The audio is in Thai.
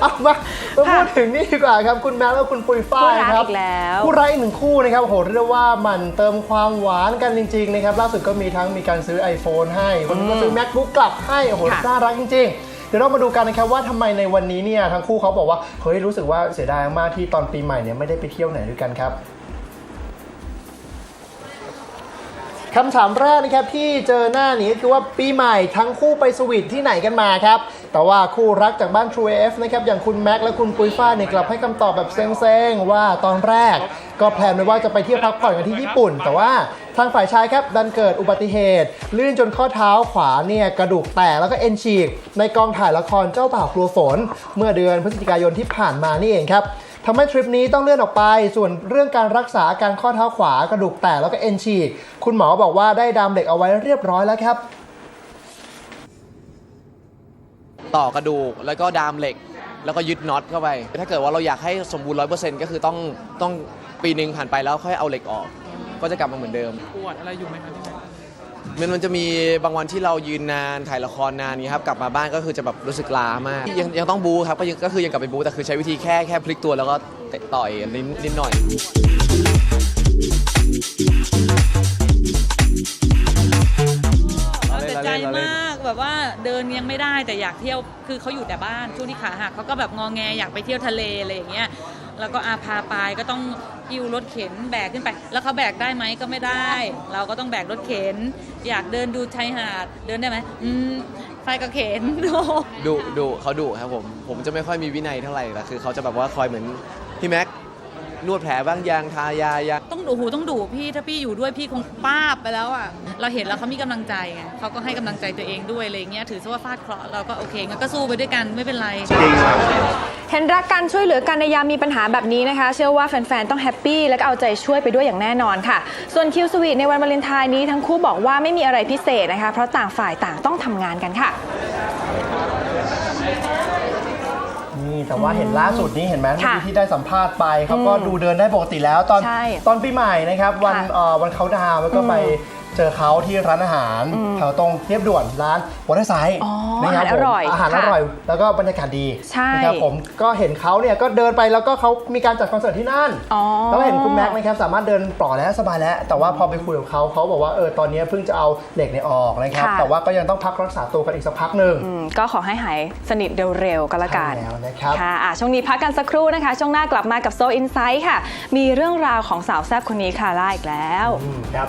เอามามาพูดถึงนี่ดีกว่าครับ คุณแม็กซ์และคุณปุยฝ้ายครับคู่รักอีกแล้วคู่รักอีกหนึ่งคู่นะครับโอ้โหเรียกได้ว่ามันเติมความหวานกันจริงๆนะครับล่าสุดก็มีทั้งมีการซื้อ iPhone ให้คนนึงก็ซื้อ MacBook กลับให้โอ้โหค่ะ น่ารักจริงๆ เดี๋ยวเรามาดูกันนะครับว่าทำไมในวันนี้เนี่ยทั้งคู่เขาบอกว่าเฮ้ยรู้สึกว่าเสียดายมากที่ตอนปีใหม่เนี่ยไม่ได้ไปเที่ยวไหนด้วยกันครับคำถามแรกนะครับที่เจอหน้านี้คือว่าปีใหม่ทั้งคู่ไปสวีทที่ไหนกันมาครับ แต่ว่าคู่รักจากบ้าน True AF นะครับอย่างคุณแม็กซ์และคุณปุยฝ้ายเนี่ยกลับให้คำตอบแบบเซ็งๆ ว่าตอนแรก ก็แพลนไว้ว่าจะไปเที่ยวพักผ่อนกันที่ญี่ปุ่น แต่ว่าทางฝ่ายชายครับดันเกิดอุบัติเหตุ ลื่นจนข้อเท้าขวาเนี่ยกระดูกแตกแล้วก็เอ็นฉีก ในกองถ่ายละครเจ้าบ่าวกลัวฝน เมื่อเดือนพฤศจิกายนที่ผ่านมานี่เองครับทำให้ทริปนี้ต้องเลื่อนออกไป ส่วนเรื่องการรักษาอาการข้อเท้าขวากระดูกแตกแล้วก็เอ็นฉีก คุณหมอบอกว่าได้ดามเหล็กเอาไว้เรียบร้อยแล้วครับ ต่อกระดูก แล้วก็ดามเหล็ก แล้วก็ยึดน็อตเข้าไป ถ้าเกิดว่าเราอยากให้สมบูรณ์ร้อยเปอร์เซ็นต์ก็คือต้องต้องปีหนึ่งผ่านไปแล้วค่อยเอาเหล็กออก ก็จะกลับมาเหมือนเดิม ปวดอะไรอยู่ไหมครับพี่แม็กมันมันจะมีบางวันที่เรายืนนานถ่ายละครนานนี้ครับกลับมาบ้านก็คือจะแบบรู้สึกล้ามากยังยังต้องบูครับก็ยังก็คือยังกลับไปบูแต่คือใช้วิธีแค่แค่พลิกตัวแล้วก็เตะต่อยนิดนิดหน่อยเราเสียใจมาก แบบว่าเดินยังไม่ได้แต่อยากเที่ยวคือเขาอยู่แต่บ้านช่วงที่ขาหักเขาก็แบบงอแงอยากไปเที่ยวทะเลอะไรอย่างเงี้ยแล้วก็อาพาไปก็ต้องหิ้วรถเข็นแบกขึ้นไป แล้วเขาแบกได้ไหมก็ไม่ได้ เราก็ต้องแบกรถเข็น อยากเดินดูชายหาดเดินได้ไหมอืมไฟก็เข็นดุดุเขาดุครับผม ผมจะไม่ค่อยมีวินัยเท่าไหร่แต่คือเขาจะแบบว่าคอยเหมือนพี่แม็ก นวดแผลบ้างยางทายายาต้องดูหูต้องดูพี่ถ้าพี่อยู่ด้วยพี่คงป้าบไปแล้วอะเราเห็นแล้วเขามีกำลังใจไงเขาก็ให้กำลังใจตัวเองด้วยอะไรอย่างเงี้ยถือซะว่าฟาดเคราะห์เราก็โอเคงั้นก็สู้ไปด้วยกันไม่เป็นไรเห็นรักกันช่วยเหลือกันในยามมีปัญหาแบบนี้นะคะ เชื่อว่าแฟนๆ ต้องแฮปปี้และก็เอาใจช่วยไปด้วยอย่างแน่นอนค่ะ ส่วนคิวสวีทในวันวาเลนไทน์นี้ทั้งคู่บอกว่าไม่มีอะไรพิเศษนะคะ เพราะต่างฝ่ายต่างต้องทำงานกันค่ะ นี่ แต่ว่าเห็นล่าสุดนี้เห็นไหมเมื่อค่ะกี้ที่ได้สัมภาษณ์ไปเขาก็ดูเดินได้ปกติแล้วตอนใช่ตอนปีใหม่นะครับ วันค่ะเอ่อวันเขาดาวน์แล้วก็ไป เจอเขาที่ร้านอาหารแถวตรงเรียบด่วนร้านวอเตอร์ไซด์อ๋อนะครับอาหารอร่อยผมอาหารค่ะอร่อยแล้วก็บรรยากาศดีใช่นะครับผมก็เห็นเขาเนี่ยก็เดินไปแล้วก็เขามีการจัดคอนเสิร์ตที่นั่นอ๋อแล้วก็เห็นคุณแม็กซ์นะครับสามารถเดินปล่อแล้วสบายแล้ว แต่ว่าพอไปคุยกับเขาเขาบอกว่าเออตอนนี้เพิ่งจะเอาเหล็กเนี่ยออกนะครับค่ะแต่ว่าก็ยังต้องพักรักษาตัวกันอีกสักพักหนึ่งอืมก็ขอให้หายสนิทเร็วๆก็แล้วกันใช่แล้วนะครับค่ะอะช่วงนี้พักกันสักครู่นะคะ ช่วงหน้ากลับมากับโซอินไซ h ์ค่ะ มีเรื่องราวของสาวแซ่บคนนี้คลาร่าอีกแล้วอืมครับ